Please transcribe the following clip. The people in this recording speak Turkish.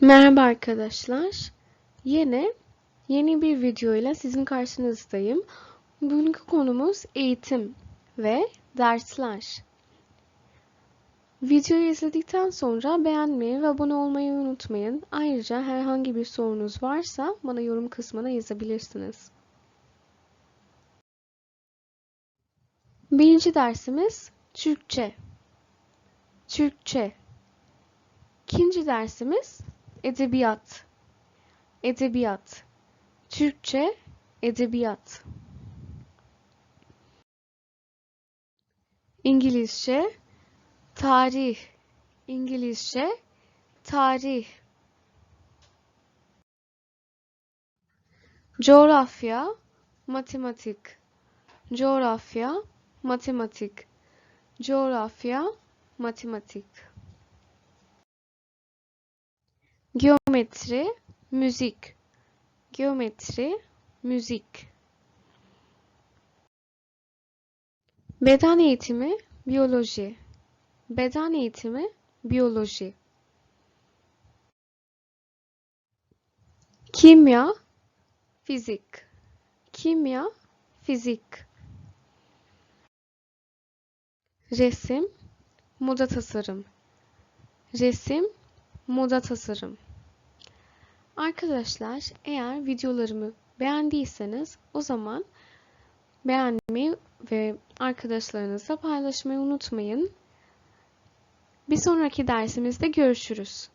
Merhaba arkadaşlar. Yine yeni bir video ile sizin karşınızdayım. Bugünkü konumuz eğitim ve dersler. Videoyu izledikten sonra beğenmeyi ve abone olmayı unutmayın. Ayrıca herhangi bir sorunuz varsa bana yorum kısmına yazabilirsiniz. Birinci dersimiz Türkçe. Türkçe. İkinci dersimiz Edebiyat. Edebiyat. Türkçe, edebiyat. İngilizce, tarih. İngilizce, tarih. Coğrafya, matematik. Coğrafya, matematik. Coğrafya, matematik. Geometri, müzik. Geometri, müzik. Beden eğitimi, biyoloji. Beden eğitimi, biyoloji. Kimya, fizik. Kimya, fizik. Resim, moda tasarım. Resim, moda tasarım. Arkadaşlar eğer videolarımı beğendiyseniz o zaman beğenmeyi ve arkadaşlarınızla paylaşmayı unutmayın. Bir sonraki dersimizde görüşürüz.